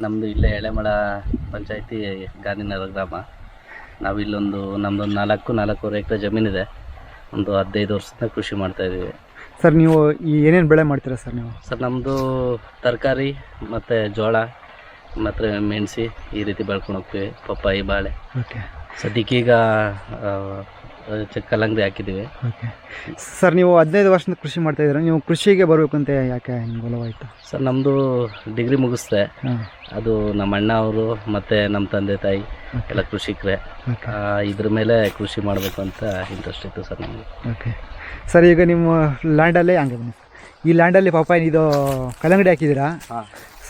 ನಮ್ಮದು ಇಲ್ಲೇ ಎಳೆಮಳ ಪಂಚಾಯತಿ ಗಾಂಧಿನಗರ ಗ್ರಾಮ. ನಾವು ಇಲ್ಲೊಂದು ನಮ್ಮದೊಂದು ನಾಲ್ಕು ನಾಲ್ಕೂವರೆ ಎಕರೆ ಜಮೀನಿದೆ. ಒಂದು ಹದಿನೈದು ವರ್ಷದಿಂದ ಕೃಷಿ ಮಾಡ್ತಾ ಇದ್ದೀವಿ ಸರ್ ನೀವು ಈ ಏನೇನು ಬೆಳೆ ಮಾಡ್ತೀರಾ ಸರ್ ನೀವು? ಸರ್ ನಮ್ಮದು ತರಕಾರಿ ಮತ್ತು ಜೋಳ ಮತ್ತು ಮೆಣಸಿ ಈ ರೀತಿ ಬೆಳ್ಕೊಂಡು ಹೋಗ್ತೀವಿ. ಪಪ್ಪಾಯಿ ಬಾಳೆ. ಓಕೆ. ಸದ್ಯಕ್ಕೀಗ ಆ, ಚ- ಕಲ್ಲಂಗಡಿ ಹಾಕಿದ್ದೀವಿ. ಓಕೆ. ಸರ್ ನೀವು ಹದಿನೈದು ವರ್ಷದಿಂದ ಕೃಷಿ ಮಾಡ್ತಾ ಇದ್ದೀರಾ ನೀವು ಕೃಷಿಗೆ ಬರಬೇಕು ಅಂತ ಯಾಕೆ ನಿಮ್ಗೆ ಒಲವಾಯಿತು? ಸರ್ ನಮ್ಮದು ಡಿಗ್ರಿ ಮುಗಿಸ್ದೆ. ಅದು ನಮ್ಮ ಅಣ್ಣ ಅವರು ಮತ್ತು ನಮ್ಮ ತಂದೆ ತಾಯಿ ಎಲ್ಲ ಕೃಷಿಕರೇ. ಇದ್ರ ಮೇಲೆ ಕೃಷಿ ಮಾಡಬೇಕು ಅಂತ ಇಂಟ್ರೆಸ್ಟ್ ಇತ್ತು ಸರ್ ನಮಗೆ. ಓಕೆ. ಸರ್ ಈಗ ನಿಮ್ಮ ಲ್ಯಾಂಡಲ್ಲೇ ಹಂಗೆ ಬನ್ನಿ ಈ ಲ್ಯಾಂಡಲ್ಲಿ ಪಾಪ ಇದು ಕಲ್ಲಂಗಡಿ ಹಾಕಿದ್ದೀರಾ?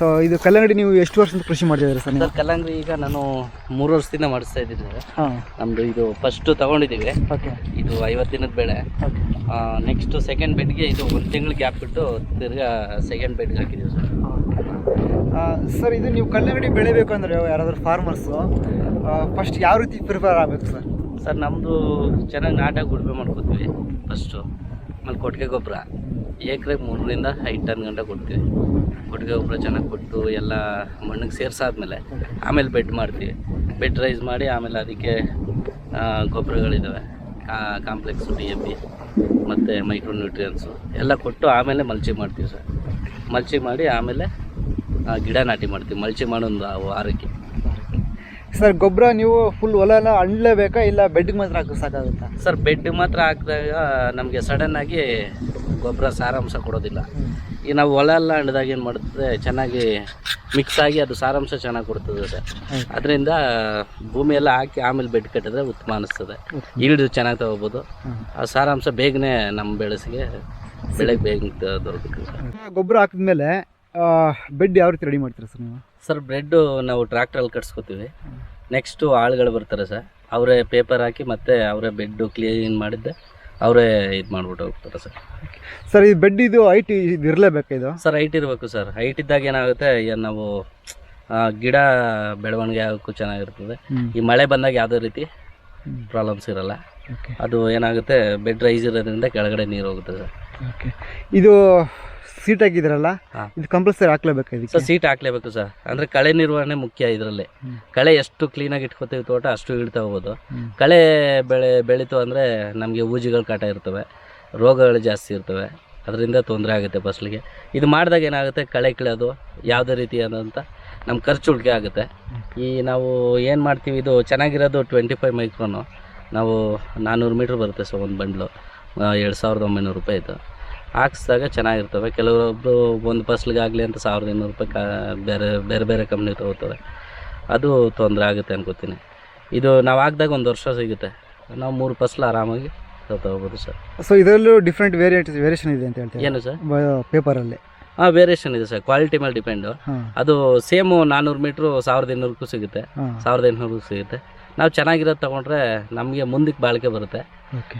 ಸೊ ಇದು ಕಲ್ಲಂಗಡಿ ನೀವು ಎಷ್ಟು ವರ್ಷದಿಂದ ಕೃಷಿ ಮಾಡ್ತಿದ್ದೀರಾ ಸರ್ ನೀವು? ಸರ್ ಕಲ್ಲಂಗಡಿ ಈಗ ನಾನು ಮೂರು ವರ್ಷದಿಂದ ಮಾಡಿಸ್ತಾ ಇದ್ದೀನಿ. ಸರ್ ಹಾಂ. ನಮ್ಮದು ಇದು ಫಸ್ಟು ತಗೊಂಡಿದ್ದೀವಿ. ಓಕೆ. ಇದು ಐವತ್ತು ದಿನದ ಬೆಳೆ. ನೆಕ್ಸ್ಟ್ ನೆಕ್ಸ್ಟು ಸೆಕೆಂಡ್ ಬೆಡ್ಗೆ ಇದು ಒಂದು ತಿಂಗಳು ಗ್ಯಾಪ್ ಬಿಟ್ಟು ತಿರ್ಗಾ ಸೆಕೆಂಡ್ ಬೆಡ್ಗೆ ಹಾಕಿದ್ದೀವಿ ಸರ್. ಸರ್ ಇದು ನೀವು ಕಲ್ಲಂಗಡಿ ಬೆಳಿಬೇಕು ಅಂದರೆ ಯಾರಾದರೂ ಫಾರ್ಮರ್ಸು ಫಸ್ಟ್ ಯಾವ ರೀತಿ ಪ್ರಿಪೇರ್ ಆಗಬೇಕು ಸರ್? ಸರ್ ನಮ್ಮದು ಚೆನ್ನಾಗಿ ನಾಟಾಗಿ ಉಳುಮೆ ಮಾಡ್ಕೋತೀವಿ ಫಸ್ಟು ಆಮೇಲೆ ಕೊಟ್ಟಿಗೆ ಗೊಬ್ಬರ ಏಕ್ರೆಗೆ ಮೂರರಿಂದ ಐದು ಟನ್ ಗಂಟೆ ಕೊಡ್ತೀವಿ. ಕೊಟ್ಟಿಗೆ ಗೊಬ್ಬರ ಚೆನ್ನಾಗಿ ಕೊಟ್ಟು ಎಲ್ಲ ಮಣ್ಣಿಗೆ ಸೇರಿಸಾದ್ಮೇಲೆ ಆಮೇಲೆ ಬೆಡ್ ಮಾಡ್ತೀವಿ. ಬೆಡ್ ರೈಸ್ ಮಾಡಿ ಆಮೇಲೆ ಅದಕ್ಕೆ ಗೊಬ್ಬರಗಳಿದ್ದಾವೆ ಕಾಂಪ್ಲೆಕ್ಸು ಡಿ ಎ ಪಿ ಮತ್ತು ಮೈಕ್ರೋ ನ್ಯೂಟ್ರಿಯನ್ಸು ಎಲ್ಲ ಕೊಟ್ಟು ಆಮೇಲೆ ಮಲ್ಚಿ ಮಾಡ್ತೀವಿ ಸರ್. ಮಲ್ಚಿ ಮಾಡಿ ಆಮೇಲೆ ಗಿಡ ನಾಟಿ ಮಾಡ್ತೀವಿ. ಮಲ್ಚಿ ಮಾಡೋ ಒಂದು ವಾರಕ್ಕೆ. ಸರ್ ಗೊಬ್ಬರ ನೀವು ಫುಲ್ ಹೊಲ ಎಲ್ಲ ಅಣ್ಲೇಬೇಕಾ ಇಲ್ಲ ಬೆಡ್ಗೆ ಮಾತ್ರ ಹಾಕಿ ಸಾಕಾಗುತ್ತಾ? ಸರ್ ಬೆಡ್ ಮಾತ್ರ ಹಾಕಿದಾಗ ನಮಗೆ ಸಡನ್ನಾಗಿ ಗೊಬ್ಬರ ಸಾರಾಂಶ ಕೊಡೋದಿಲ್ಲ. ಈ ನಾವು ಹೊಲ ಎಲ್ಲ ಹಣ್ಣದಾಗ ಏನು ಮಾಡುತ್ತೆ ಚೆನ್ನಾಗಿ ಮಿಕ್ಸ್ ಆಗಿ ಅದು ಸಾರಾಂಶ ಚೆನ್ನಾಗಿ ಕೊಡ್ತದೆ ಸರ್ ಅದರಿಂದ ಭೂಮಿ ಎಲ್ಲ ಹಾಕಿ ಆಮೇಲೆ ಬೆಡ್ ಕಟ್ಟಿದ್ರೆ ಉತ್ತಮ ಅನಿಸ್ತದೆ. ಈಲ್ಡ್ ಚೆನ್ನಾಗಿ ತಗೋಬೋದು. ಆ ಸಾರಾಂಶ ಬೇಗನೆ ನಮ್ಮ ಬೆಳೆಸಿಗೆ ಬೆಳೆಗೆ ಬೇಗ ದೊರಕುತ್ತೆ. ಗೊಬ್ಬರ ಹಾಕಿದ್ಮೇಲೆ ಬೆಡ್ ಯಾವ ರೀತಿ ರೆಡಿ ಮಾಡ್ತೀರಾ ಸರ್ ನೀವು? ಸರ್ ಬ್ರೆಡ್ಡು ನಾವು ಟ್ರ್ಯಾಕ್ಟ್ರಲ್ಲಿ ಕಟ್ಸ್ಕೊತೀವಿ. ನೆಕ್ಸ್ಟು ಆಳುಗಳು ಬರ್ತಾರೆ ಸರ್. ಅವರೇ ಪೇಪರ್ ಹಾಕಿ ಮತ್ತೆ ಅವರೇ ಬೆಡ್ಡು ಕ್ಲೀನ್ ಮಾಡಿದ್ದೆ. ಅವರೇ ಇದು ಮಾಡ್ಬಿಟ್ಟು ಹೋಗ್ತಾರೆ ಸರ್. ಸರ್ ಇದು ಬೆಡ್ ಇದು ಹೈಟ್ ಇದು ಇರಲೇಬೇಕು ಇದು? ಸರ್ ಹೈಟ್ ಇರಬೇಕು ಸರ್. ಹೈಟ್ ಇದ್ದಾಗ ಏನಾಗುತ್ತೆ ಈಗ ನಾವು ಆ, ಗಿಡ ಬೆಳವಣಿಗೆ ಆಗೋಕ್ಕೂ ಚೆನ್ನಾಗಿರ್ತದೆ. ಈ ಮಳೆ ಬಂದಾಗ ಯಾವುದೇ ರೀತಿ ಪ್ರಾಬ್ಲಮ್ಸ್ ಇರಲ್ಲ. ಓಕೆ ಅದು ಏನಾಗುತ್ತೆ ಬೆಡ್ ರೈಸ್ ಇರೋದ್ರಿಂದ ಕೆಳಗಡೆ ನೀರು ಹೋಗುತ್ತೆ ಸರ್. ಓಕೆ ಇದು ಸೀಟ್ ಹಾಕಿದ್ರಲ್ಲ ಇದು ಕಂಪಲ್ಸರಿ ಹಾಕ್ಲೇಬೇಕು ಇದಕ್ಕೆ. ಸರ್ ಸೀಟ್ ಹಾಕ್ಲೇಬೇಕು ಸರ್. ಅಂದ್ರೆ ಕಳೆ ನಿರ್ವಹಣೆ ಮುಖ್ಯ ಇದರಲ್ಲಿ. ಕಳೆ ಎಷ್ಟು ಕ್ಲೀನಾಗಿ ಇಟ್ಕೋತೀವಿ ತೋಟ ಅಷ್ಟು ಇಡ್ತಾ ಹೋಗೋದು. ಕಳೆ ಬೆಳೆ ಬೆಳೀತು ಅಂದರೆ ನಮಗೆ ಊಜಿಗಳು ಕಾಟ ಇರ್ತವೆ ರೋಗಗಳು ಜಾಸ್ತಿ ಇರ್ತವೆ. ಅದರಿಂದ ತೊಂದರೆ ಆಗುತ್ತೆ ಫಸ್ಲಿಗೆ. ಇದು ಮಾಡಿದಾಗ ಏನಾಗುತ್ತೆ? ಕಳೆ ಕೀಳೋದು ಯಾವುದೇ ರೀತಿಯಾದಂಥ ನಮ್ಮ ಖರ್ಚು ಉಳಿಕೆ ಆಗುತ್ತೆ. ಈ ನಾವು ಏನು ಮಾಡ್ತೀವಿ? ಇದು ಚೆನ್ನಾಗಿರೋದು ಟ್ವೆಂಟಿ ಫೈವ್ ಮೈಕ್ರೋನು ನಾವು ನಾನ್ನೂರು ಮೀಟ್ರ್ ಬರುತ್ತೆ ಸೊ ಒಂದು ಬಂಡ್ಲು. ಎರಡು ಸಾವಿರದ ಒಂಬೈನೂರು ರೂಪಾಯಿ ಇದು ಹಾಕ್ಸಿದಾಗ ಚೆನ್ನಾಗಿರ್ತವೆ. ಕೆಲವೊಬ್ಬರು ಒಂದು ಫಸ್ಲಿಗಾಗಲಿ ಅಂತ ಸಾವಿರದ ಇನ್ನೂರು ರೂಪಾಯಿ ಕಾ ಬೇರೆ ಬೇರೆ ಬೇರೆ ಕಂಪ್ನಿ ತೊಗೋತಾರೆ. ಅದು ತೊಂದರೆ ಆಗುತ್ತೆ ಅನ್ಕೋತೀನಿ. ಇದು ನಾವು ಹಾಕ್ದಾಗ ಒಂದು ವರ್ಷ ಸಿಗುತ್ತೆ. ನಾವು ಮೂರು ಫಸ್ಲು ಆರಾಮಾಗಿ ತೊಗೋಬೋದು ಸರ್. ಸೊ ಇದರಲ್ಲೂ ಡಿಫ್ರೆಂಟ್ ವೇರಿಯಂಟ್ ವೇರಿಯೇಷನ್ ಇದೆ ಅಂತ ಹೇಳ್ತೀವಿ ಏನು ಸರ್? ಪೇಪರಲ್ಲಿ ಹಾಂ ವೇರಿಯೇಷನ್ ಇದೆ ಸರ್. ಕ್ವಾಲಿಟಿ ಮೇಲೆ ಡಿಪೆಂಡು ಅದು ಸೇಮು ನಾನ್ನೂರು ಮೀಟ್ರು ಸಾವಿರದ ಇನ್ನೂರಕ್ಕೂ ಸಿಗುತ್ತೆ. ಸಾವಿರದ ಎಂಟುನೂರು ಸಿಗುತ್ತೆ. ನಾವು ಚೆನ್ನಾಗಿರೋದು ತೊಗೊಂಡ್ರೆ ನಮಗೆ ಮುಂದಕ್ಕೆ ಬಾಳಿಕೆ ಬರುತ್ತೆ.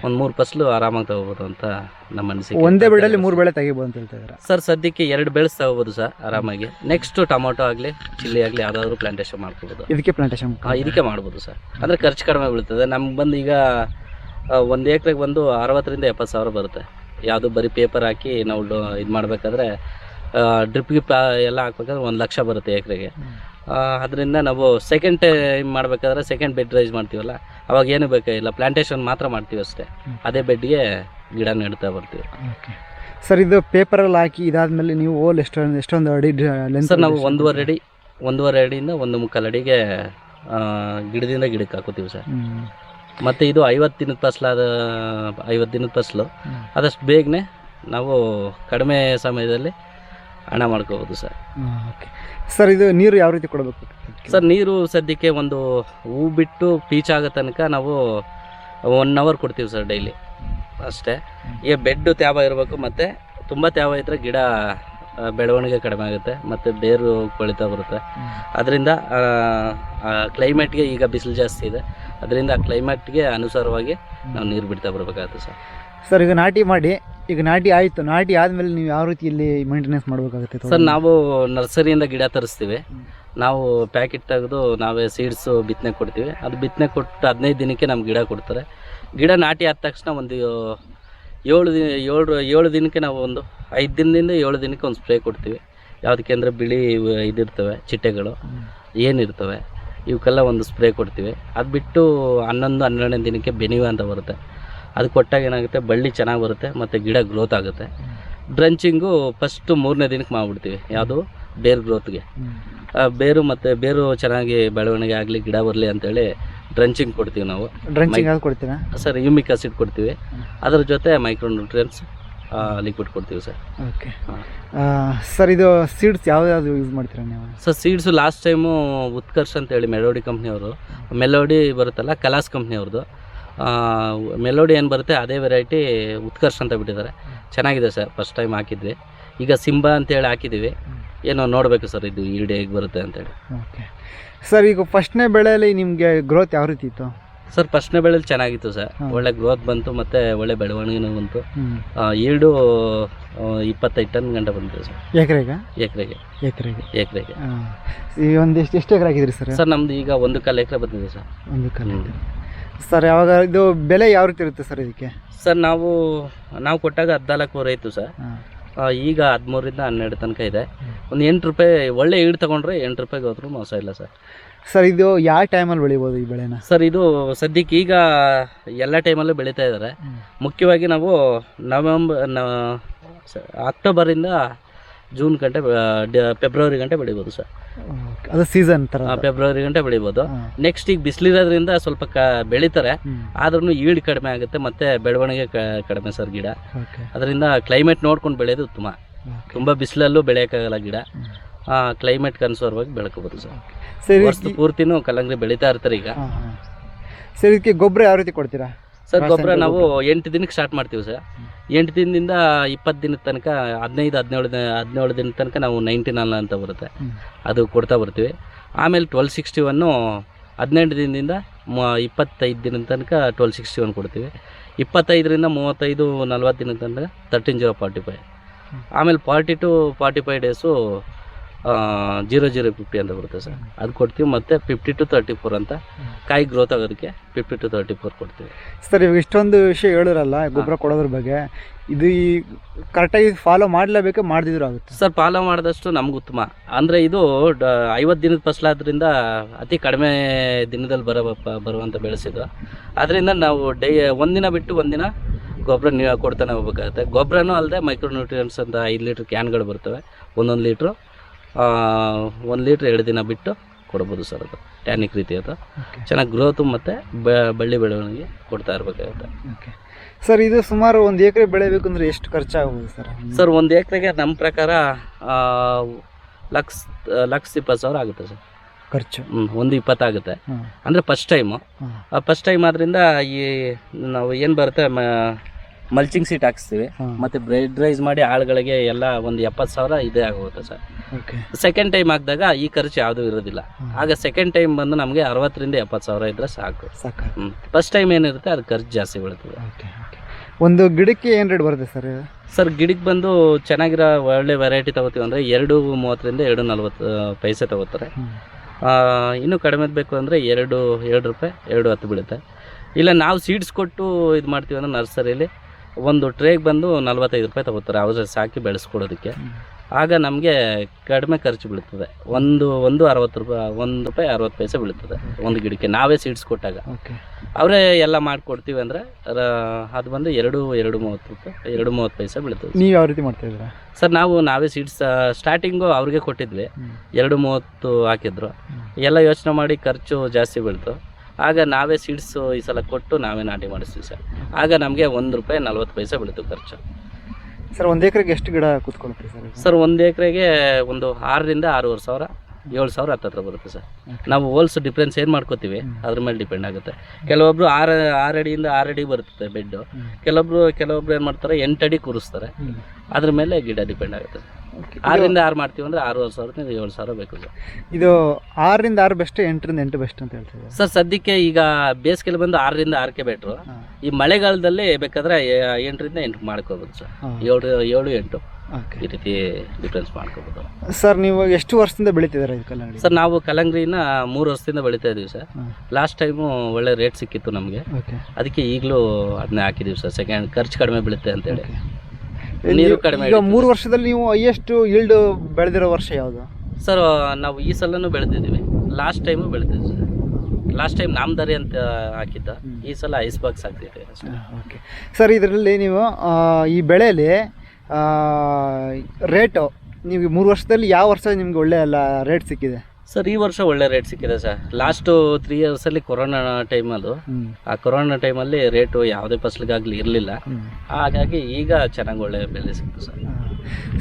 ಒಂದು ಮೂರು ಫಸಲು ಆರಾಮಾಗಿ ತಗೋಬೋದು ಅಂತ ನಮ್ಮ ಅನಿಸಿಕೆ. ಒಂದೇ ಬೆಳೆಯಲ್ಲಿ ಮೂರು ಬೆಳೆ ತೆಗಿಬೋದು ಅಂತ ಹೇಳ್ತಾ ಇದ್ದೀರಾ? ಸರ್ ಸದ್ಯಕ್ಕೆ ಎರಡು ಬೆಳೆಸ್ ತಗೋಬೋದು ಸರ್ ಆರಾಮಾಗಿ. ನೆಕ್ಸ್ಟ್ ಟೊಮೊಟೊ ಆಗಲಿ ಚಿಲ್ಲಿ ಆಗಲಿ ಯಾವುದಾದ್ರೂ ಪ್ಲಾಂಟೇಶನ್ ಮಾಡ್ಕೋಬೋದು. ಇದಕ್ಕೆ ಪ್ಲಾಂಟೇಶನ್ ಹಾಂ ಇದಕ್ಕೆ ಮಾಡ್ಬೋದು ಸರ್. ಅಂದರೆ ಖರ್ಚು ಕಡಿಮೆ ಬೀಳ್ತದೆ. ನಮ್ಗೆ ಬಂದು ಈಗ ಒಂದು ಎಕ್ರೆಗೆ ಬಂದು ಅರವತ್ತರಿಂದ ಎಪ್ಪತ್ತು ಸಾವಿರ ಬರುತ್ತೆ. ಯಾವುದು ಬರೀ ಪೇಪರ್ ಹಾಕಿ ನಾವು ಇದು ಮಾಡಬೇಕಾದ್ರೆ ಡ್ರಿಪ್ ಗಿಪ್ ಎಲ್ಲ ಹಾಕ್ಬೇಕಾದ್ರೆ ಒಂದು ಲಕ್ಷ ಬರುತ್ತೆ ಎಕರೆಗೆ. ಅದರಿಂದ ನಾವು ಸೆಕೆಂಡ್ ಟೈಮ್ ಮಾಡಬೇಕಾದ್ರೆ ಸೆಕೆಂಡ್ ಬೆಡ್ ರೈಸ್ ಮಾಡ್ತೀವಲ್ಲ ಅವಾಗ ಏನು ಬೇಕಾಗಿಲ್ಲ ಪ್ಲಾಂಟೇಶನ್ ಮಾತ್ರ ಮಾಡ್ತೀವಿ ಅಷ್ಟೇ. ಅದೇ ಬೆಡ್ಗೆ ಗಿಡ ನೆಡ್ತಾ ಬರ್ತೀವಿ. ಸರ್ ಇದು ಪೇಪರಲ್ಲಿ ಹಾಕಿ ಇದಾದಮೇಲೆ ನೀವು ಓಲ್ ಎಷ್ಟೊಂದು ಎಷ್ಟೊಂದು ಅಡಿ ಸರ್ ನಾವು ಒಂದೂವರೆ ಅಡಿ? ಒಂದೂವರೆ ಅಡಿಯಿಂದ ಒಂದು ಮುಕ್ಕಾಲು ಅಡಿಗೆ ಗಿಡದಿಂದ ಗಿಡಕ್ಕೆ ಹಾಕೋತೀವಿ ಸರ್ ಮತ್ತು ಇದು ಐವತ್ತು ದಿನದ ಫಸ್ಲಾದ ಐವತ್ತು ದಿನದ ಫಸಲು ಆದಷ್ಟು ಬೇಗನೆ ನಾವು ಕಡಿಮೆ ಸಮಯದಲ್ಲಿ ಹಣ ಮಾಡ್ಕೋಬೋದು ಸರ್. ಓಕೆ ಸರ್ ಇದು ನೀರು ಯಾವ ರೀತಿ ಕೊಡಬೇಕು? ಸರ್ ನೀರು ಸದ್ಯಕ್ಕೆ ಒಂದು ಹೂ ಬಿಟ್ಟು ಪೀಚ್ ಆಗೋ ತನಕ ನಾವು ಒನ್ ಅವರ್ ಕೊಡ್ತೀವಿ ಸರ್ ಡೈಲಿ. ಅಷ್ಟೇ. ಈಗ ಬೆಡ್ ತ್ಯಾವ ಇರಬೇಕು ಮತ್ತು ತುಂಬ ತ್ಯಾವ ಇದ್ದರೆ ಗಿಡ ಬೆಳವಣಿಗೆ ಕಡಿಮೆ ಆಗುತ್ತೆ ಮತ್ತು ಬೇರು ಕೊಳಿತಾ ಬರುತ್ತೆ. ಅದರಿಂದ ಕ್ಲೈಮೇಟ್ಗೆ ಈಗ ಬಿಸಿಲು ಜಾಸ್ತಿ ಇದೆ. ಅದರಿಂದ ಆ ಕ್ಲೈಮೇಟ್ಗೆ ಅನುಸಾರವಾಗಿ ನಾವು ನೀರು ಬಿಡ್ತಾ ಬರಬೇಕಾಗುತ್ತೆ ಸರ್. ಸರ್ ಈಗ ನಾಟಿ ಮಾಡಿ ಈಗ ನಾಟಿ ಆಯಿತು. ನಾಟಿ ಆದಮೇಲೆ ನೀವು ಯಾವ ರೀತಿ ಇಲ್ಲಿ ಮೇಂಟೆನೆನ್ಸ್ ಮಾಡಬೇಕಾಗುತ್ತೆ ಸರ್ ನಾವು ನರ್ಸರಿಯಿಂದ ಗಿಡ ತರಿಸ್ತೀವಿ. ನಾವು ಪ್ಯಾಕೆಟ್ ತೆಗೆದು ನಾವೇ ಸೀಡ್ಸು ಬಿತ್ತನೆ ಕೊಡ್ತೀವಿ. ಅದು ಬಿತ್ತನೆ ಕೊಟ್ಟು ಹದಿನೈದು ದಿನಕ್ಕೆ ನಮ್ಗೆ ಗಿಡ ಕೊಡ್ತಾರೆ. ಗಿಡ ನಾಟಿ ಆದ ತಕ್ಷಣ ಒಂದು ಏಳು ದಿನ ಏಳು ಏಳು ದಿನಕ್ಕೆ ನಾವು ಒಂದು ಐದು ದಿನದಿಂದ ಏಳು ದಿನಕ್ಕೆ ಒಂದು ಸ್ಪ್ರೇ ಕೊಡ್ತೀವಿ. ಯಾವುದಕ್ಕೆ ಅಂದರೆ ಬಿಳಿ ಇದಿರ್ತವೆ ಚಿಟ್ಟೆಗಳು. ಏನಿರ್ತವೆ ಇವಕ್ಕೆಲ್ಲ ಒಂದು ಸ್ಪ್ರೇ ಕೊಡ್ತೀವಿ. ಅದು ಬಿಟ್ಟು ಹನ್ನೊಂದು ಹನ್ನೆರಡನೇ ದಿನಕ್ಕೆ ಬೆನಿವೆ ಅಂತ ಬರುತ್ತೆ. ಅದು ಕೊಟ್ಟಾಗ ಏನಾಗುತ್ತೆ? ಬಳ್ಳಿ ಚೆನ್ನಾಗಿ ಬರುತ್ತೆ ಮತ್ತು ಗಿಡ ಗ್ರೋತ್ ಆಗುತ್ತೆ. ಡ್ರಂಚಿಂಗು ಫಸ್ಟು ಮೂರನೇ ದಿನಕ್ಕೆ ಮಾಡಿಬಿಡ್ತೀವಿ ಯಾವುದು? ಬೇರ್ ಗ್ರೋತ್ಗೆ ಬೇರು ಮತ್ತು ಬೇರು ಚೆನ್ನಾಗಿ ಬೆಳವಣಿಗೆ ಆಗಲಿ ಗಿಡ ಬರಲಿ ಅಂತೇಳಿ ಡ್ರಂಚಿಂಗ್ ಕೊಡ್ತೀವಿ ನಾವು. ಡ್ರಂಚಿಂಗ್ ಯಾವ್ದು ಕೊಡ್ತೀರಾ? ಸರ್ ಯೂಮಿಕ್ ಆಸಿಡ್ ಕೊಡ್ತೀವಿ. ಅದ್ರ ಜೊತೆ ಮೈಕ್ರೋ ನ್ಯೂಟ್ರಿಯನ್ಸ್ ಲಿಕ್ವಿಡ್ ಕೊಡ್ತೀವಿ ಸರ್. ಓಕೆ. ಸರ್ ಇದು ಸೀಡ್ಸ್ ಯಾವ್ದಾದ್ರು ಯೂಸ್ ಮಾಡ್ತೀರಾ ನೀವು? Sir seeds last time Utkarsh ಅಂತೇಳಿ ಮೆಲೋಡಿ ಕಂಪ್ನಿಯವರು ಮೆಲೋಡಿ ಬರುತ್ತಲ್ಲ ಕಲಾಸ್ ಕಂಪ್ನಿಯವ್ರದ್ದು ಮೆಲೋಡಿ ಏನು ಬರುತ್ತೆ ಅದೇ ವೆರೈಟಿ ಉತ್ಕರ್ಷ್ ಅಂತ ಬಿಟ್ಟಿದ್ದಾರೆ. ಚೆನ್ನಾಗಿದೆ ಸರ್ ಫಸ್ಟ್ ಟೈಮ್ ಹಾಕಿದ್ವಿ. ಈಗ ಸಿಂಬಾ ಅಂತೇಳಿ ಹಾಕಿದ್ದೀವಿ. ಏನೋ ನೋಡಬೇಕು ಸರ್ ಇದು ಈಲ್ಡ್ ಹೇಗೆ ಬರುತ್ತೆ ಅಂತೇಳಿ. ಓಕೆ ಸರ್ ಈಗ ಫಸ್ಟ್ನೇ ಬೆಳೆಯಲ್ಲಿ ನಿಮಗೆ ಗ್ರೋತ್ ಯಾವ ರೀತಿ ಇತ್ತು? ಸರ್ ಫಸ್ಟ್ನೇ ಬೆಳೆಯಲ್ಲಿ ಚೆನ್ನಾಗಿತ್ತು ಸರ್. ಒಳ್ಳೆ ಗ್ರೋತ್ ಬಂತು ಮತ್ತು ಒಳ್ಳೆ ಬೆಳವಣಿಗೆನೂ ಬಂತು. ಈಡು ಈಲ್ಡು ಇಪ್ಪತ್ತೈದು ಟನ್ ಗಂಟೆ ಬಂದಿದೆ ಸರ್. ಎಕರೆಗೆ? ಎಕರೆಗೆ. ಎಕರೆಗೆ. ಎಕರೆಗೆ. ಈ ಒಂದು ಎಷ್ಟು ಎಷ್ಟು ಎಕರೆ ಆಗಿದ್ರಿ ಸರ್ ಸರ್ ನಮ್ದು ಈಗ ಒಂದು ಕಾಲು ಎಕರೆ ಬಂದಿದೆ ಸರ್. ಒಂದು ಕಲ್ಲು ಸರ್ ಯಾವಾಗ ಇದು ಬೆಲೆ ಯಾವ ರೀತಿ ಇರುತ್ತೆ ಸರ್ ಇದಕ್ಕೆ? ಸರ್ ನಾವು ನಾವು ಕೊಟ್ಟಾಗ ಹದಿನಾಲ್ಕೂವರೆ ಇತ್ತು ಸರ್. ಆ, ಈಗ ಹದಿಮೂರಿಂದ ಹನ್ನೆರಡು ತನಕ ಇದೆ. ಒಂದು ಎಂಟು ರೂಪಾಯಿ ಒಳ್ಳೆ ಈಡ್ ತಗೊಂಡ್ರೆ ಎಂಟು ರೂಪಾಯಿಗೆ ಹೋದ್ರೂ ಮೋಸ ಇಲ್ಲ ಸರ್. ಸರ್ ಇದು ಯಾವ ಟೈಮಲ್ಲಿ ಬೆಳಿಬೋದು ಈ ಬೆಳೆನ? ಸರ್ ಇದು ಸದ್ಯಕ್ಕೆ ಈಗ ಎಲ್ಲ ಟೈಮಲ್ಲೂ ಬೆಳೀತಾ ಇದ್ದಾರೆ ಮುಖ್ಯವಾಗಿ ನಾವು ನವೆಂಬರ್ನ ಅಕ್ಟೋಬರಿಂದ ಜೂನ್ ಗಂಟೆ ಫೆಬ್ರವರಿ ಗಂಟೆ ಬೆಳಿಬೋದು ಸರ್. ಅದು ಸೀಸನ್ ತರ. ಫೆಬ್ರವರಿ ಗಂಟೆ ಬೆಳಿಬೋದು. ನೆಕ್ಸ್ಟ್ ಈಗ ಬಿಸಿಲಿರೋದ್ರಿಂದ ಸ್ವಲ್ಪ ಕ ಬೆಳೀತಾರೆ. ಆದ್ರೂ ಈಡ್ ಕಡಿಮೆ ಆಗುತ್ತೆ ಮತ್ತೆ ಬೆಳವಣಿಗೆ ಕಡಿಮೆ ಸರ್ ಗಿಡ. ಅದರಿಂದ ಕ್ಲೈಮೇಟ್ ನೋಡ್ಕೊಂಡು ಬೆಳೆಯೋದು ಉತ್ತಮ. ತುಂಬ ಬಿಸಿಲಲ್ಲೂ ಬೆಳೆಯೋಕ್ಕಾಗಲ್ಲ ಗಿಡ. ಕ್ಲೈಮೇಟ್ ಕನ್ಸರ್ವಾಗಿ ಬೆಳ್ಕೋಬೋದು ಸರ್. ಸರ್ ಪೂರ್ತಿನೂ ಕಲ್ಲಂಗಡಿ ಬೆಳೀತಾ ಇರ್ತಾರೆ ಈಗ. ಸರ್ ಇದಕ್ಕೆ ಗೊಬ್ಬರ ಯಾವ ರೀತಿ ಕೊಡ್ತೀರಾ? ಸರ್ ಗೊಬ್ಬರ ನಾವು ಎಂಟು ದಿನಕ್ಕೆ ಸ್ಟಾರ್ಟ್ ಮಾಡ್ತೀವಿ ಸರ್. ಎಂಟು ದಿನದಿಂದ ಇಪ್ಪತ್ತು ದಿನದ ತನಕ ಹದಿನೈದು ಹದಿನೇಳು ದಿನ ಹದಿನೇಳು ದಿನದ ತನಕ ನಾವು ನೈಂಟಿ ನಾಲ್ ಅಂತ ಬರುತ್ತೆ. ಅದು ಕೊಡ್ತಾ ಬರ್ತೀವಿ. ಆಮೇಲೆ ಟ್ವೆಲ್ ಸಿಕ್ಸ್ಟಿ ಒನ್ನು ಹದಿನೆಂಟು ದಿನದಿಂದ ಮ ಇಪ್ಪತ್ತೈದು ದಿನದ ತನಕ ಟ್ವೆಲ್ ಸಿಕ್ಸ್ಟಿ ಒನ್ ಕೊಡ್ತೀವಿ. ಇಪ್ಪತ್ತೈದರಿಂದ ಮೂವತ್ತೈದು ನಲ್ವತ್ತು ದಿನದ ತನಕ ತರ್ಟೀನ್ ಜೀರೋ ಫಾರ್ಟಿ ಫೈವ್. ಆಮೇಲೆ forty two forty five days zero zero fifty ಅಂತ ಬರುತ್ತೆ ಸರ್. ಅದು ಕೊಡ್ತೀವಿ ಮತ್ತು ಫಿಫ್ಟಿ ಟು ತರ್ಟಿ ಫೋರ್ ಅಂತ ಕಾಯಿ ಗ್ರೋತ್ ಆಗೋದಕ್ಕೆ ಫಿಫ್ಟಿ ಟು ತರ್ಟಿ ಫೋರ್ ಕೊಡ್ತೀವಿ. ಸರ್ ಇವಾಗ ಇಷ್ಟೊಂದು ವಿಷಯ ಹೇಳಿರಲ್ಲ ಗೊಬ್ಬರ ಕೊಡೋದ್ರ ಬಗ್ಗೆ. ಇದು ಈ ಕರೆಕ್ಟಾಗಿ ಫಾಲೋ ಮಾಡಲೇಬೇಕು ಮಾಡಿದ್ರು ಆಗುತ್ತೆ. ಸರ್ ಫಾಲೋ ಮಾಡಿದಷ್ಟು ನಮ್ಗೆ ಉತ್ತಮ. ಅಂದರೆ ಇದು ಐವತ್ತು ದಿನದ ಫಸಲಾದ್ರಿಂದ ಅತಿ ಕಡಿಮೆ ದಿನದಲ್ಲಿ ಬರೋ ಬರುವಂಥ ಬೆಳೆಸಿದ್ದು. ಅದರಿಂದ ನಾವು ಡೈ ಒಂದಿನ ಬಿಟ್ಟು ಒಂದಿನ ಗೊಬ್ಬರ ನೀವು ಕೊಡ್ತಾನೆ ಹೋಗ್ಬೇಕಾಗುತ್ತೆ. ಗೊಬ್ಬರನೂ ಅಲ್ಲದೆ ಮೈಕ್ರೋ ನ್ಯೂಟ್ರಿಯನ್ಸ್ ಅಂತ ಐದು ಲೀಟ್ರ್ ಕ್ಯಾನ್ಗಳು ಬರ್ತವೆ. ಒಂದೊಂದು ಲೀಟ್ರು. ಒಂದು ಲೀಟ್ರ್ ಎರಡು ದಿನ ಬಿಟ್ಟು ಕೊಡ್ಬೋದು ಸರ್ ಅದು. ಟ್ಯಾನಿಕ್ ರೀತಿ ಅದು. ಚೆನ್ನಾಗಿ ಗ್ರೋತು ಮತ್ತು ಬಳ್ಳಿ ಬೆಳವಣಿಗೆ ಕೊಡ್ತಾ ಇರಬೇಕಾಗುತ್ತೆ. ಸರ್ ಇದು ಸುಮಾರು ಒಂದು ಎಕರೆ ಬೆಳಿಬೇಕು ಅಂದರೆ ಎಷ್ಟು ಖರ್ಚಾಗ್ಬೋದು ಸರ್ ಸರ್ ಒಂದು ಎಕರೆಗೆ ನಮ್ಮ ಪ್ರಕಾರ ಲಕ್ಷ ಲಕ್ಷ ಇಪ್ಪತ್ತು ಸಾವಿರ ಆಗುತ್ತೆ ಸರ್ ಖರ್ಚು. ಒಂದು ಇಪ್ಪತ್ತಾಗುತ್ತೆ ಅಂದರೆ ಫಸ್ಟ್ ಟೈಮು ಫಸ್ಟ್ ಟೈಮ್ ಆದ್ರಿಂದ ಈ ನಾವು ಏನು ಬರುತ್ತೆ ಮಲ್ಚಿಂಗ್ ಸೀಟ್ ಹಾಕಿಸ್ತೀವಿ. ಮತ್ತು ಬ್ರೆಡ್ ರೈಸ್ ಮಾಡಿ ಆಳುಗಳಿಗೆ ಎಲ್ಲ ಒಂದು ಎಪ್ಪತ್ತು ಸಾವಿರ ಇದೇ ಆಗೋಗುತ್ತೆ ಸರ್ ಸೆಕೆಂಡ್ ಟೈಮ್ ಹಾಕಿದಾಗ ಈ ಖರ್ಚು ಯಾವುದೂ ಇರೋದಿಲ್ಲ. ಆಗ ಸೆಕೆಂಡ್ ಟೈಮ್ ಬಂದು ನಮಗೆ ಅರವತ್ತರಿಂದ ಎಪ್ಪತ್ತು ಸಾವಿರ ಇದ್ರೆ ಸಾಕು. ಸಾಕು. ಹ್ಞೂ ಫಸ್ಟ್ ಟೈಮ್ ಏನಿರುತ್ತೆ ಅದು ಖರ್ಚು ಜಾಸ್ತಿ ಬೀಳ್ತದೆ. ಒಂದು ಗಿಡಕ್ಕೆ ಏನು ರೇಟ್ ಬರುತ್ತೆ ಸರ್? ಸರ್ ಗಿಡಕ್ಕೆ ಬಂದು ಚೆನ್ನಾಗಿರೋ ಒಳ್ಳೆ ವೆರೈಟಿ ತಗೋತೀವಿ ಅಂದರೆ ಎರಡು ಮೂವತ್ತರಿಂದ ಎರಡು ನಲ್ವತ್ತು ಪೈಸೆ ತಗೋತಾರೆ. ಇನ್ನೂ ಕಡಿಮೆ ಬೇಕು ಅಂದರೆ ಎರಡು ಎರಡು ರೂಪಾಯಿ ಎರಡು ಹತ್ತು ಬೀಳುತ್ತೆ. ಇಲ್ಲ ನಾವು ಸೀಡ್ಸ್ ಕೊಟ್ಟು ಇದು ಮಾಡ್ತೀವಿ ಅಂದರೆ ನರ್ಸರಿಲಿ ಒಂದು ಟ್ರೇಗೆ ಬಂದು ನಲ್ವತ್ತೈದು ರೂಪಾಯಿ ತಗೋತಾರೆ. ಅವ್ರ ಸಾಕಿ ಬೆಳೆಸ್ಕೊಡೋದಕ್ಕೆ. ಆಗ ನಮಗೆ ಕಡಿಮೆ ಖರ್ಚು ಬೀಳ್ತದೆ. ಒಂದು ಒಂದು ಅರವತ್ತು ರೂಪಾಯಿ ಒಂದು ರೂಪಾಯಿ ಅರವತ್ತು ಪೈಸೆ ಬೀಳ್ತದೆ. ಒಂದು ಗಿಡಕ್ಕೆ. ನಾವೇ ಸೀಡ್ಸ್ ಕೊಟ್ಟಾಗ. ಓಕೆ ಅವರೇ ಎಲ್ಲ ಮಾಡಿಕೊಡ್ತೀವಿ ಅಂದರೆ ಅದು ಬಂದು ಎರಡು ಎರಡು ಮೂವತ್ತು ರೂಪಾಯಿ ಎರಡು ಮೂವತ್ತು ಪೈಸೆ ಬೀಳ್ತದೆ. ನೀವು ಯಾವ ರೀತಿ ಮಾಡ್ತಾ ಇದ್ದೀರಾ? ಸರ್ ನಾವು ನಾವೇ ಸೀಡ್ಸ್ ಸ್ಟಾರ್ಟಿಂಗು ಅವ್ರಿಗೆ ಕೊಟ್ಟಿದ್ವಿ. ಎರಡು ಮೂವತ್ತು ಹಾಕಿದ್ರು. ಎಲ್ಲ ಯೋಚನೆ ಮಾಡಿ ಖರ್ಚು ಜಾಸ್ತಿ ಬೀಳ್ತು. ಆಗ ನಾವೇ ಸೀಡ್ಸು ಈ ಸಲ ಕೊಟ್ಟು ನಾವೇ ನಾಟಿ ಮಾಡಿಸ್ತೀವಿ ಸರ್. ಆಗ ನಮಗೆ ಒಂದು ರೂಪಾಯಿ ನಲ್ವತ್ತು ಪೈಸೆ ಬೀಳ್ತು ಖರ್ಚು. ಸರ್ ಒಂದು ಎಕರೆಗೆ ಎಷ್ಟು ಗಿಡ ಕೂತ್ಕೊಳ್ಳುತ್ತೆ ಸರ್ ಇದು? ಸರ್ ಒಂದು ಎಕರೆಗೆ ಒಂದು ಆರರಿಂದ ಆರೂವರೆ ಸಾವಿರ ಏಳು ಸಾವಿರ ಹತ್ತತ್ರ ಬರುತ್ತೆ ಸರ್ ನಾವು ಹೋಲ್ಸ್ ಡಿಫ್ರೆನ್ಸ್ ಏನು ಮಾಡ್ಕೋತೀವಿ. ಅದ್ರ ಮೇಲೆ ಡಿಪೆಂಡ್ ಆಗುತ್ತೆ ಕೆಲವೊಬ್ರು ಆರು ಆರು ಅಡಿಯಿಂದ ಆರು ಅಡಿ ಬರುತ್ತೆ ಬೆಡ್ಡು. ಕೆಲವೊಬ್ರು ಕೆಲವೊಬ್ರು ಏನು ಮಾಡ್ತಾರೆ ಎಂಟು ಅಡಿ ಕೂರಿಸ್ತಾರೆ. ಅದ್ರ ಮೇಲೆ ಗಿಡ ಡಿಪೆಂಡ್ ಆಗುತ್ತೆ. ಆರರಿಂದ ಆರು ಮಾಡ್ತೀವಿ ಅಂದ್ರೆ ಆರೂವರೆ ಸಾವಿರದಿಂದ ಏಳು ಸಾವಿರ ಬೇಕು ಸರ್. ಇದು ಆರರಿಂದ ಆರು ಬೆಸ್ಟ್ ಎಂಟರಿಂದ ಎಂಟು ಬೆಸ್ಟ್ ಅಂತ ಹೇಳ್ತೀವಿ ಸರ್ ಸದ್ಯಕ್ಕೆ ಈಗ ಬೇಸಿಗೆಲಿ ಬಂದು ಆರರಿಂದ ಆರಕ್ಕೆ ಬೆಟ್ರು. ಈ ಮಳೆಗಾಲದಲ್ಲಿ ಬೇಕಾದ್ರೆ ಎಂಟರಿಂದ ಎಂಟು ಮಾಡ್ಕೋಬೋದು ಸರ್. ಏಳು ಏಳು ಎಂಟು. ಈ ರೀತಿ ಡಿಫ್ರೆನ್ಸ್ ಮಾಡ್ಕೋಬೋದು. ಸರ್ ನೀವು ಎಷ್ಟು ವರ್ಷದಿಂದ ಬೆಳೀತಿದ್ದಾರೆ ಇದು ಕಲ್ಲಂಗಡಿ? ಸರ್ ನಾವು ಕಲ್ಲಂಗಡಿನ ಮೂರು ವರ್ಷದಿಂದ ಬೆಳೀತಾ ಇದೀವಿ ಸರ್. ಲಾಸ್ಟ್ ಟೈಮು ಒಳ್ಳೆ ರೇಟ್ ಸಿಕ್ಕಿತ್ತು ನಮಗೆ. ಅದಕ್ಕೆ ಈಗಲೂ ಅದನ್ನೇ ಹಾಕಿದೀವಿ ಸರ್. ಸೆಕೆಂಡ್ ಖರ್ಚು ಕಡಿಮೆ ಬೀಳುತ್ತೆ ಅಂತೇಳಿ ನೀರು ಕಡಿಮೆ ಈಗ ಮೂರು ವರ್ಷದಲ್ಲಿ ನೀವು ಹೈಯೆಸ್ಟ್ ಈಲ್ಡ್ ಬೆಳೆದಿರೋ ವರ್ಷ ಯಾವುದು? ಸರ್ ನಾವು ಈ ಸಲನೂ ಬೆಳೆದಿದ್ದೀವಿ. ಲಾಸ್ಟ್ ಟೈಮು ಬೆಳೆದಿದ್ವಿ ಸರ್ ಲಾಸ್ಟ್ ಟೈಮ್ ನಾಮದಾರಿ ಅಂತ ಹಾಕಿದ್ದ. ಈ ಸಲ ಐಸ್ ಬಾಕ್ಸ್ ಹಾಕ್ತಿದ್ದೆ ಓಕೆ ಸರ್ ಇದರಲ್ಲಿ ನೀವು ಈ ಬೆಳೆಯಲ್ಲಿ ರೇಟು ನೀವು ಮೂರು ವರ್ಷದಲ್ಲಿ ಯಾವ ವರ್ಷ ನಿಮ್ಗೆ ಒಳ್ಳೆಯ ಅಲ್ಲ ರೇಟ್ ಸಿಕ್ಕಿದೆ? ಸರ್ ಈ ವರ್ಷ ಒಳ್ಳೆ ರೇಟ್ ಸಿಕ್ಕಿದೆ ಸರ್. ಲಾಸ್ಟು ತ್ರೀ ಇಯರ್ಸಲ್ಲಿ ಕೊರೋನಾ ಟೈಮದು ಆ ಕೊರೋನಾ ಟೈಮಲ್ಲಿ ರೇಟು ಯಾವುದೇ ಫಸಲಿಗಾಗಲಿ ಇರಲಿಲ್ಲ. ಹಾಗಾಗಿ ಈಗ ಚೆನ್ನಾಗಿ ಒಳ್ಳೆ ಬೆಲೆ ಸಿಕ್ತು ಸರ್.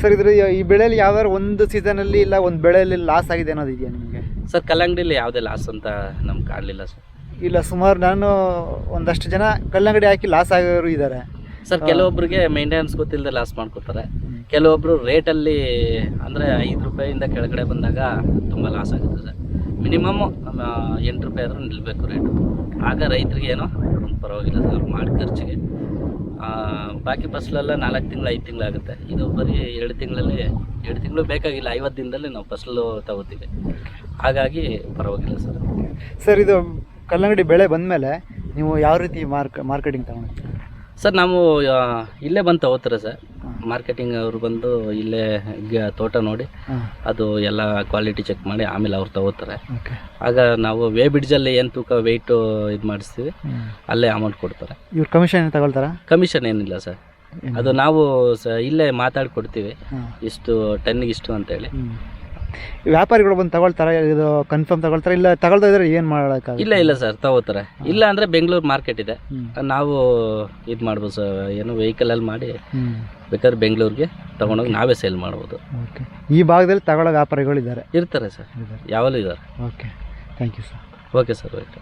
ಸರ್ ಇದ್ರ ಈ ಬೆಳೆಯಲ್ಲಿ ಯಾವ್ದಾದ್ರು ಒಂದು ಸೀಸನಲ್ಲಿ ಇಲ್ಲ ಒಂದು ಬೆಳೆಯಲ್ಲಿ ಲಾಸ್ ಆಗಿದೆ ಅನ್ನೋದು ಇದೆಯಾ ನಿಮಗೆ? ಸರ್ ಕಲ್ಲಂಗಡಿಲಿ ಯಾವುದೇ ಲಾಸ್ ಅಂತ ನಮ್ಗೆ ಕಾಣಲಿಲ್ಲ ಸರ್. ಇಲ್ಲ ಸುಮಾರು ನಾನು ಒಂದಷ್ಟು ಜನ ಕಲ್ಲಂಗಡಿ ಹಾಕಿ ಲಾಸ್ ಆಗೋರು ಇದ್ದಾರೆ ಸರ್ ಕೆಲವೊಬ್ಬರಿಗೆ ಮೇಂಟೆನೆನ್ಸ್ ಗೊತ್ತಿಲ್ಲದೆ ಲಾಸ್ ಮಾಡ್ಕೋತಾರೆ ಕೆಲವೊಬ್ಬರು ರೇಟಲ್ಲಿ ಅಂದರೆ ಐದು ರೂಪಾಯಿಂದ ಕೆಳಗಡೆ ಬಂದಾಗ ತುಂಬ ಲಾಸ್ ಆಗುತ್ತೆ ಸರ್ ಮಿನಿಮಮ್ ಎಂಟು ರೂಪಾಯಿ ಆದರೂ ನಿಲ್ಲಬೇಕು ರೇಟು ಆಗ ರೈತರಿಗೆ ಏನೋ ಒಂದು ಪರವಾಗಿಲ್ಲ ಸರ್ ಅವ್ರು ಮಾಡಿ ಖರ್ಚಿಗೆ. ಬಾಕಿ ಫಸಲೆಲ್ಲ ನಾಲ್ಕು ತಿಂಗಳು ಐದು ತಿಂಗಳಾಗುತ್ತೆ ಇದು ಬರೀ ಎರಡು ತಿಂಗಳಲ್ಲಿ ಎರಡು ತಿಂಗಳು ಬೇಕಾಗಿಲ್ಲ ಐವತ್ತು ದಿನದಲ್ಲಿ ನಾವು ಫಸಲು ತಗೋತೀವಿ. ಹಾಗಾಗಿ ಪರವಾಗಿಲ್ಲ ಸರ್ ಸರ್ ಇದು ಕಲ್ಲಂಗಡಿ ಬೆಳೆ ಬಂದಮೇಲೆ ನೀವು ಯಾವ ರೀತಿ ಮಾರ್ಕ್ ಮಾರ್ಕೆಟಿಂಗ್ ತಗೊಂಡು ಸರ್ ನಾವು ಆ, ಇಲ್ಲೇ ಬಂದು ತಗೋತಾರೆ ಸರ್? ಮಾರ್ಕೆಟಿಂಗ್ ಅವರು ಬಂದು ಇಲ್ಲೇ ಗ- ತೋಟ ನೋಡಿ ಅದು ಎಲ್ಲ ಕ್ವಾಲಿಟಿ ಚೆಕ್ ಮಾಡಿ ಆಮೇಲೆ ಅವ್ರು ತಗೋತಾರೆ. ಓಕೆ. ಆಗ ನಾವು ವೇ ಬಿಡ್ಜಲ್ಲಿ ಏನು ತೂಕ ವೆಯ್ಟು ಇದು ಮಾಡಿಸ್ತೀವಿ ಅಲ್ಲೇ ಅಮೌಂಟ್ ಕೊಡ್ತಾರೆ. ಇವ್ರು ಕಮಿಷನ್ ತಗೊಳ್ತಾರಾ? ಕಮಿಷನ್ ಏನಿಲ್ಲ ಸರ್. ಅದು ನಾವು ಸ ಇಲ್ಲೇ ಮಾತಾಡಿ ಕೊಡ್ತೀವಿ ಹಾಂ. ಇಷ್ಟು ಟನ್ನಿಗೆ ಇಷ್ಟು ಅಂತೇಳಿ. ವ್ಯಾಪಾರಿಗಳು ಬಂದು ತಗೊಳ್ತಾರೆ ಇದು ಕನ್ಫರ್ಮ್ ತಗೊಳ್ತಾರೆ ಇಲ್ಲ ತಗೊಳ್ತಾ ಇದ್ರೆ ಏನು ಮಾಡೋಕ್ಕಾಗಲ್ಲ ಇಲ್ಲ ಇಲ್ಲ ಸರ್ ತಗೋತಾರೆ. ಇಲ್ಲ ಅಂದರೆ ಬೆಂಗಳೂರು ಮಾರ್ಕೆಟ್ ಇದೆ. ನಾವು ಇದು ಮಾಡ್ಬೋದು ಸರ್ ಏನು ವೆಹಿಕಲಲ್ಲಿ ಮಾಡಿ ಬೇಕಾದ್ರೆ ಬೆಂಗಳೂರಿಗೆ ತಗೊಂಡೋಗಿ ನಾವೇ ಸೇಲ್ ಮಾಡ್ಬೋದು. ಓಕೆ ಈ ಭಾಗದಲ್ಲಿ ತಗೊಳ್ಳೋ ವ್ಯಾಪಾರಿಗಳು ಇದ್ದಾರೆ. ಇರ್ತಾರೆ ಸರ್ ಯಾವಾಗಲೂ ಇದ್ದಾರೆ. Okay thank you sir okay sir okay